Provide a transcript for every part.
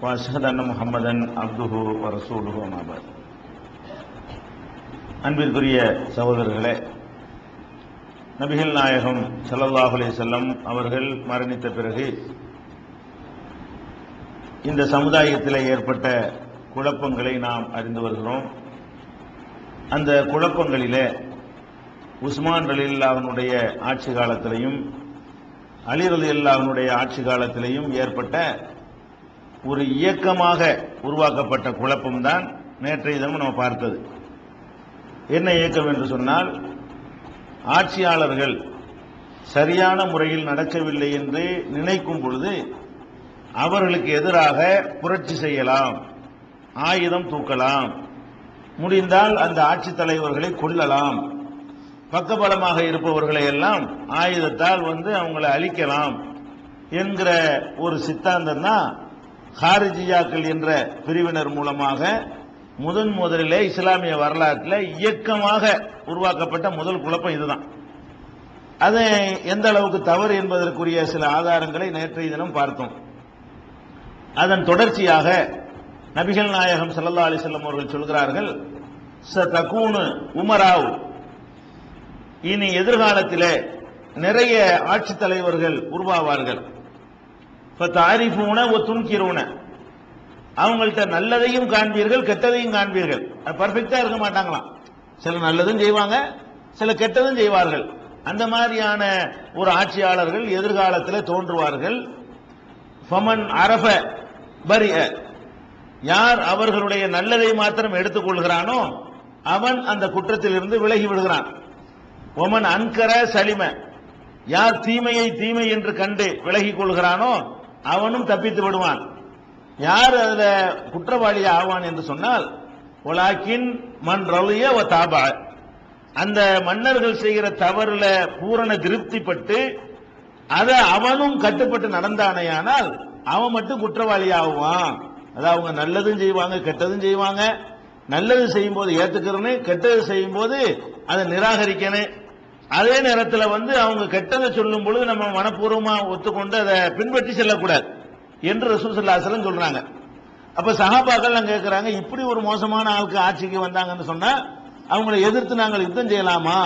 وأشهد أن محمدا عبده ورسوله أما بعد அன்பிற்குரிய சகோதரர்களே நபிகள் நாயகம் ஸல்லல்லாஹு அலைஹி வஸல்லம் அவர்கள் மரணித்த பிறகு இந்த சமுதாயத்தில் ஏற்பட்ட குழப்பங்களை நாம் அறிந்து வருகிறோம் அந்த குழப்பங்களிலே உஸ்மான் ரலில்லாஹனுடைய ஆட்சி காலத்திலையும் அலி ரலில்லாஹனுடைய ஆட்சி காலத்திலையும் ஏற்பட்ட ஒரு இயக்கமாக உருவாக்கப்பட்ட குழப்பம்தான் நேற்றைய தினம் நம்ம பார்த்தது. என்ன இயக்கம் என்று சொன்னால் ஆட்சியாளர்கள் சரியான முறையில் நடக்கவில்லை என்று நினைக்கும் பொழுது அவர்களுக்கு எதிராக புரட்சி செய்யலாம் ஆயுதம் தூக்கலாம் முடிந்தால் அந்த ஆட்சித் தலைவர்களை கொல்லலாம் பக்கபலமாக இருப்பவர்களை எல்லாம் ஆயுதத்தால் வந்து அவங்களை அழிக்கலாம் என்கிற ஒரு சித்தாந்தம் தான் ஹாரிஜியாக்கள் என்ற பிரிவினர் மூலமாக முதன் முதலிலே இஸ்லாமிய வரலாற்றில் இயக்கமாக உருவாக்கப்பட்ட முதல் குழப்பம் இதுதான். அது எந்த அளவுக்கு தவறு என்பதற்குரிய சில ஆதாரங்களை நேற்றைய தினம் பார்த்தோம். அதன் தொடர்ச்சியாக நபிகள் நாயகம் சல்லா அலைஹி அவர்கள் சொல்கிறார்கள் ச தகூனு உமராவ். இனி எதிர்காலத்திலே நிறைய ஆட்சித் தலைவர்கள் உருவாவார்கள். இப்ப தாரிஃபூன ஒ துன்கிரூன அவங்கள்ட்ட நல்லதையும் காண்பீர்கள் கெட்டதையும் காண்பீர்கள். பர்ஃபெக்டா இருக்க மாட்டாங்களாம். சில நல்லதும் செய்வாங்க சில கெட்டதும் செய்வார்கள். அந்த மாதிரியான ஒரு ஆட்சியாளர்கள் எதிர்காலத்தில் தோன்றுவார்கள். ஃபமன் அரப பரிய யார் அவர்களுடைய நல்லதை மாத்திரம் எடுத்துக்கொள்கிறானோ அவன் அந்த குற்றத்தில் இருந்து விலகி விடுகிறான். ஒமன் அன்கர சலிம. யார் தீமையை தீமை என்று கண்டு விலகிக் கொள்கிறானோ அவனும் தப்பித்து விடுவான். யார் அதுல குற்றவாளி ஆவான் என்று சொன்னால் ஒலாக்கின் மண் ரலிய ஒ தாபா அந்த மன்னர்கள் செய்கிற தவறுல பூரண திருப்திப்பட்டு அதை அவனும் கட்டுப்பட்டு நடந்தானேயானால் அவன் மட்டும் குற்றவாளி ஆகுவான். அதாவது அவங்க நல்லதும் செய்வாங்க கெட்டதும் செய்வாங்க. நல்லது செய்யும் போது ஏத்துக்கிறனு கெட்டது செய்யும் போது அதை நிராகரிக்கணும். அதே நேரத்தில் வந்து அவங்க கெட்டதை சொல்லும் பொழுது நம்ம மனப்பூர்வமா ஒத்துக்கொண்டு அதை பின்பற்றி செல்லக்கூடாது என்று ரசூசல்லாசலம் சொல்றாங்க. அப்ப சகாபாக்கள் கேட்கிறாங்க இப்படி ஒரு மோசமான ஆளுக்கு ஆட்சிக்கு வந்தாங்கன்னு சொன்னா அவங்களை எதிர்த்து நாங்கள் யுத்தம் செய்யலாமா?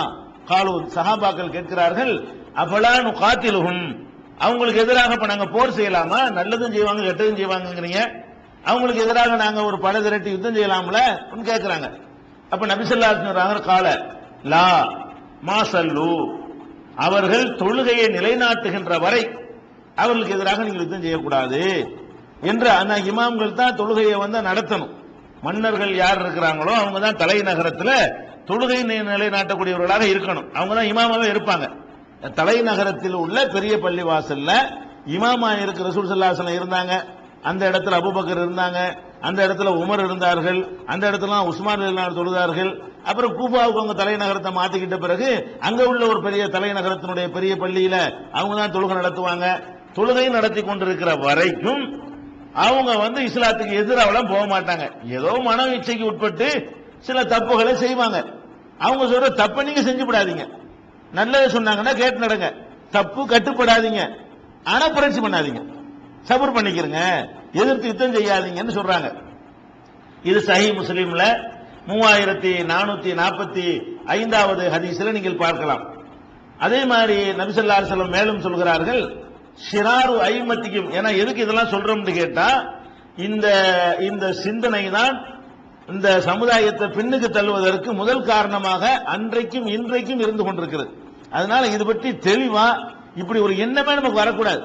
காலு சகாபாக்கள் கேட்கிறார்கள் அப்பலான்னு காத்திலுகும் அவங்களுக்கு எதிராக இப்ப நாங்க போர் செய்யலாமா? நல்லதும் செய்வாங்க கெட்டதும் செய்வாங்கங்கிறீங்க. அவங்களுக்கு எதிராக நாங்க ஒரு படை திரட்டி யுத்தம் செய்யலாம்ல? கேட்கிறாங்க அப்ப நபிசல்லா சொல்றாங்க கால லா மாசல்லு. அவர்கள் தொழுகையை நிலைநாட்டுகின்ற வரை அவர்களுக்கு எதிராக நீங்கள் யுத்தம் செய்யக்கூடாது என்று அந்த இமாம்கள் தான் தொழுகையை வந்து நடத்தணும். மன்னர்கள் யார் இருக்கிறாங்களோ அவங்க தான் தலைநகரத்தில் தொழுகை நிலைநாட்டக்கூடியவர்களாக இருக்கணும். அவங்க தான் இமாமாவே இருப்பாங்க. தலைநகரத்தில் உள்ள பெரிய பள்ளி வாசல்ல இமாமா இருக்கிற ரசூல் இருந்தாங்க. அந்த இடத்துல அபுபக்கர் இருந்தாங்க அந்த இடத்துல உமர் இருந்தார்கள் அந்த இடத்துல உஸ்மான் தொழுதார்கள். அப்புறம் கூபாவுக்கு அவங்க தலைநகரத்தை மாத்திக்கிட்ட பிறகு அங்க உள்ள ஒரு பெரிய தலைநகரத்தினுடைய பெரிய பள்ளியில அவங்க தான் தொழுகை நடத்துவாங்க. தொழுகை நடத்தி கொண்டிருக்கிற வரைக்கும் அவங்க வந்து இஸ்லாத்துக்கு எதிராகலாம் போக மாட்டாங்க. ஏதோ மன இச்சைக்கு உட்பட்டு சில தப்புகளை செய்வாங்க. அவங்க சொல்ற தப்பை நீங்க செஞ்சு விடாதீங்க நல்லதை சொன்னாங்கன்னா கேட்டு நடங்க. தப்பு கட்டுப்படாதீங்க. ஆனா புரட்சி பண்ணாதீங்க. சபர் பண்ணிக்கிறங்க. எதிர்த்து யுத்தம் செய்யாதீங்கன்னு சொல்றாங்க. இது சஹி முஸ்லீம்ல மூவாயிரத்தி நானூத்தி நாற்பத்தி ஐந்தாவது ஹதீஸ்ல நீங்கள் பார்க்கலாம். அதே மாதிரி நபிசல்லா செல்லம் மேலும் சொல்கிறார்கள் ஷிராரு ஐமத்திக்கும் ஏன்னா எதுக்கு இதெல்லாம் சொல்றோம்னு கேட்டா இந்த இந்த சிந்தனை தான் இந்த சமுதாயத்தை பின்னுக்கு தள்ளுவதற்கு முதல் காரணமாக அன்றைக்கும் இன்றைக்கும் இருந்து கொண்டிருக்கிறது. அதனால இது பற்றி தெளிவா இப்படி ஒரு எண்ணமே நமக்கு வரக்கூடாது.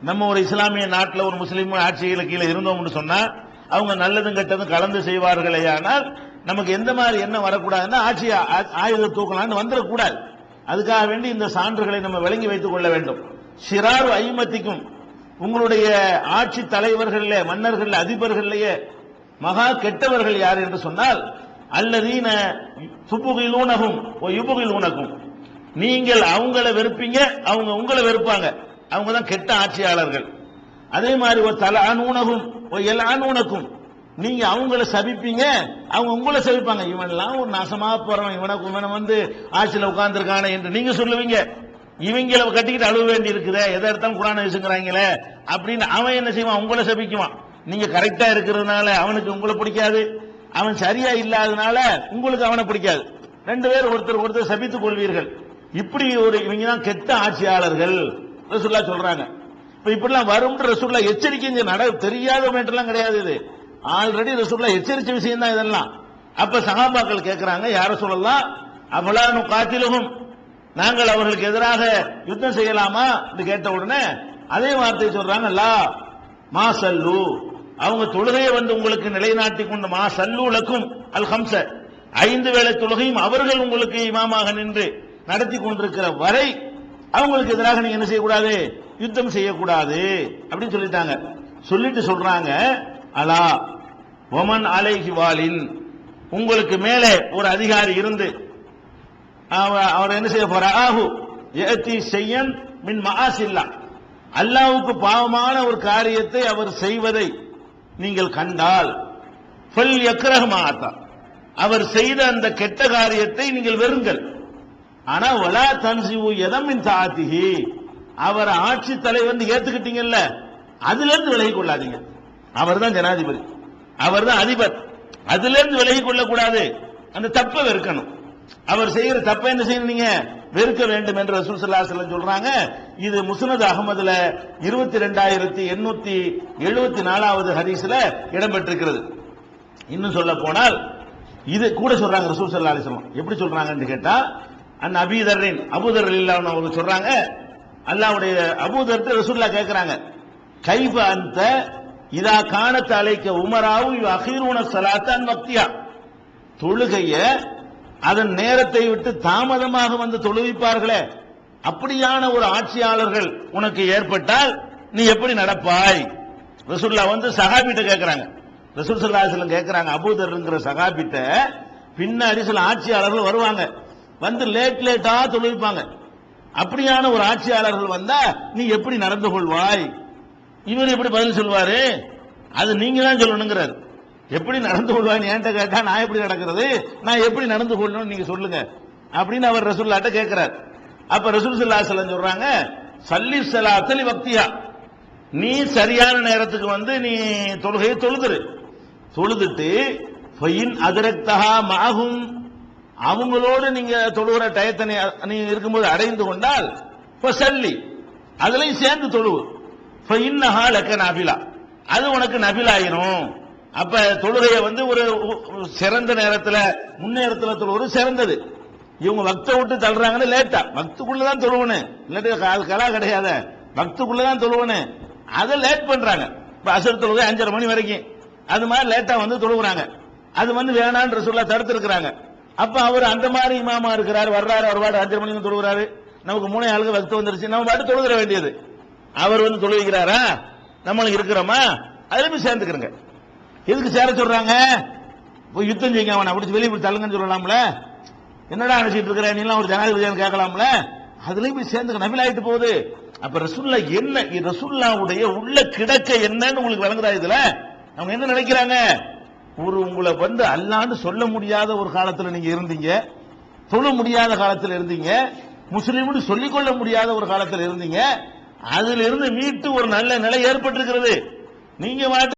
நம்ம ஒரு இஸ்லாமிய நாட்டில் ஒரு முஸ்லீம் ஆட்சியில் கீழே இருந்தோம்னு சொன்னா அவங்க நல்லதும் கெட்டதும் கலந்து செய்வார்களே ஆனால் நமக்கு எந்த மாதிரி என்ன வரக்கூடாதுன்னா ஆட்சி ஆயுத தூக்கலாம்னு வந்துடக்கூடாது. அதுக்காக வேண்டி இந்த சான்றுகளை நம்ம விளங்கி வைத்துக் கொள்ள வேண்டும். சிறார் ஐமத்திக்கும் உங்களுடைய ஆட்சி தலைவர்கள மன்னர்கள் அதிபர்கள்லயே மகா கெட்டவர்கள் யார் என்று சொன்னால் அல்லதீன துப்புகிலூனகும் யுபுகிலூனகும் நீங்கள் அவங்கள வெறுப்பீங்க அவங்க உங்களை வெறுப்பாங்க. அவங்க தான் கெட்ட ஆட்சியாளர்கள். அதே மாதிரி ஒரு தல அனூனகும் எல்லா அனூனக்கும் நீங்க அவங்கள சபிப்பீங்க அவங்க உங்களை சபிப்பாங்க. இவன்லாம் ஒரு நாசமா போறவன் இவனை இவனை வந்து ஆட்சியில் உட்கார்ந்துருக்கானே என்று நீங்க சொல்லுவீங்க. இவங்கள கட்டிக்கிட்டு அழுவ வேண்டி இருக்குதே எதை எடுத்தாலும் குரான வீசுங்கிறாங்களே அப்படின்னு அவன் என்ன செய்வான்? உங்களை சபிக்குவான். நீங்க கரெக்டா இருக்கிறதுனால அவனுக்கு உங்களை பிடிக்காது. அவன் சரியா இல்லாதனால உங்களுக்கு அவனை பிடிக்காது. ரெண்டு பேரும் ஒருத்தர் ஒருத்தர் சபித்துக் கொள்வீர்கள். இப்படி ஒரு இவங்க தான் கெட்ட ஆட்சியாளர்கள். ரசூல்லா சொல்றாங்க. இப்ப இப்படிலாம் வரும் ரசூல்லா எச்சரிக்கை இங்க நட தெரியாத மேட்டெல்லாம் கிடையாது இது. ஆல்ரெடி ரசூல்லா எச்சரிச்ச விஷயம் தான் இதெல்லாம். அப்ப சகாபாக்கள் கேட்கிறாங்க யார சொல்லலாம் அவளானு காத்திலும் நாங்கள் அவர்களுக்கு எதிராக யுத்தம் செய்யலாமா? என்று கேட்ட உடனே அதே வார்த்தை சொல்றாங்க லா மா சல்லு. அவங்க தொழுகையை வந்து உங்களுக்கு நிலைநாட்டி கொண்ட மா சல்லூலக்கும் அல் ஹம்ச ஐந்து வேளை தொழுகையும் அவர்கள் உங்களுக்கு இமாமாக நின்று நடத்தி கொண்டிருக்கிற வரை அவங்களுக்கு எதிராக நீங்க என்ன செய்யக்கூடாது? யுத்தம் செய்யக்கூடாது. அப்படின்னு சொல்லிட்டாங்க. சொல்லிட்டு சொல்றாங்க அலா ஒமன் அலைஹி வாலின் உங்களுக்கு மேலே ஒரு அதிகாரி இருந்து அவர் என்ன செய்ய போற? ஆஹு ஏத்தி செய்யன் மின் மகாசில்லா அல்லாவுக்கு பாவமான ஒரு காரியத்தை அவர் செய்வதை நீங்கள் கண்டால் ஃபல் யக்ரஹமாத்தா அவர் செய்த அந்த கெட்ட காரியத்தை நீங்கள் வெறுங்கள். ஆனா வலா தன்சிவு எதமின் தாத்திஹி. அவர் ஆட்சி தலைவர் ஏத்துக்கிட்டீங்கல்ல அதுல இருந்து விலகி கொள்ளாதீங்க. அவர் தான் ஜனாதிபதி. அவர் தான் அதிபர். அதுல இருந்து விலகி கொள்ளக்கூடாது. அந்த தப்பை வெறுக்கணும். அவர் செய்யற தப்பை என்ன செய்யணும் வெறுக்க வேண்டும் என்று ரசூல் சல்லா அலைஹி சொல்றாங்க. இது முஸ்னத் அகமதுல இருபத்தி ரெண்டாயிரத்தி எண்ணூத்தி எழுபத்தி நாலாவது ஹதீஸ்ல இடம்பெற்றிருக்கிறது. இன்னும் சொல்ல போனால் இது கூட சொல்றாங்க ரசூல் சல்லா அலிஸ்லாம் எப்படி சொல்றாங்கன்னு கேட்டா அன் அபீதரின் அபூதர் இல்லாம அவங்க சொல்றாங்க. அல்லாவுடைய அபூதர்ட்ட ரசூல்லா கேட்கிறாங்க கைப அந்த இதா காணத் அழைக்க உமராவும் அகீரூன சலாத்தான் பக்தியா தொழுகைய அதன் நேரத்தை விட்டு தாமதமாக வந்து தொழுவிப்பார்களே. அப்படியான ஒரு ஆட்சியாளர்கள் உனக்கு ஏற்பட்டால் நீ எப்படி நடப்பாய்? ரசூல்லா வந்து சகாபிட்ட கேட்கிறாங்க ரசூல் ஸல்லல்லாஹு கேட்கிறாங்க வஸல்லம் சகாபிட்ட பின்னாடி சில ஆட்சியாளர்கள் வருவாங்க. வந்து லேட் லேட்டா தொழுவிப்பாங்க. அப்படியான ஒரு ஆட்சியாளர்கள் வந்தா நீ எப்படி நடந்து கொள்வாய்? இவர் எப்படி பதில் சொல்வாரு? அது நீங்க தான் சொல்லணுங்கிறார். எப்படி நடந்து கொள்வாய் என்கிட்ட கேட்டா நான் எப்படி நடக்கிறது? நான் எப்படி நடந்து கொள்ளணும் நீங்க சொல்லுங்க. அப்படின்னு அவர் ரசூல்லாட்ட கேட்கிறார் அப்ப ரசூல் ஸல்லல்லாஹு சொல்றாங்க சல்லி ஸலாத்தலி பக்தியா நீ சரியான நேரத்துக்கு வந்து நீ தொழுகையை தொழுதுரு. தொழுதுட்டு ஃபைன் மாகும் அவங்களோடு நீங்க தொழுகிற டயத்தை நீ- இருக்கும்போது அடைந்து கொண்டால் சல்லி. அதுலயும் சேர்ந்து தொழுவு ஃபைன்னஹா லக்க நபிலா. அது உனக்கு நபிலாயிரும். அப்ப தொழுகையை வந்து ஒரு சிறந்த நேரத்தில் முன்னேரத்தில் தொழுவது சிறந்தது. இவங்க பக்த விட்டு தள்ளுறாங்கன்னு லேட்டா. பக்துக்குள்ளதான் தொழுவனு. இல்லாட்டி அது கலா கிடையாத. பக்துக்குள்ளதான் தொழுவனு. அதை லேட் பண்றாங்க. இப்ப அசர் தொழுகை அஞ்சரை மணி வரைக்கும். அது மாதிரி லேட்டா வந்து தொழுகிறாங்க. அது வந்து வேணான்ற சொல்ல தடுத்திருக்கிறாங்க. அப்ப அவர் அந்த மாதிரி இமாமா இருக்கிறார் வர்றாரு அவர் பாட்டு அஞ்சரை மணிக்கு தொழுகிறாரு. நமக்கு மூணு ஆளுக்கு வக்து வந்துருச்சு. நம்ம பாட்டு தொழுகிற வேண்டியது. அவர் வந்து தொழுகிறாரா நம்மளுக்கு இருக்கிறோமா? அதுல போய் சேர்ந்துக்கிறங்க. எதுக்கு சேர சொல்றாங்க? போய் யுத்தம் செய்யுங்க அவனை. அப்படி வெளியே போய் தள்ளுங்கன்னு சொல்லலாம்ல. என்னடா நினைச்சிட்டு இருக்கிற? நீ எல்லாம் ஒரு ஜனாதிபதியான்னு கேட்கலாம்ல. அதுலயும் போய் சேர்ந்துக்க நபில் ஆயிட்டு போகுது. அப்ப ரசுல்லா என்ன? ரசுல்லாவுடைய உள்ள கிடக்க என்னன்னு உங்களுக்கு விளங்குதா இதுல? அவங்க என்ன நினைக்கிறாங்க? ஒரு உங்களை வந்து அல்லான்னு சொல்ல முடியாத ஒரு காலத்துல நீங்க இருந்தீங்க தொழ முடியாத காலத்துல இருந்தீங்க முஸ்லீம்னு சொல்லிக்கொள்ள முடியாத ஒரு காலத்துல இருந்தீங்க அதுல இருந்து மீட்டு ஒரு நல்ல நிலை ஏற்பட்டிருக்கிறது. நீங்க மாட்டு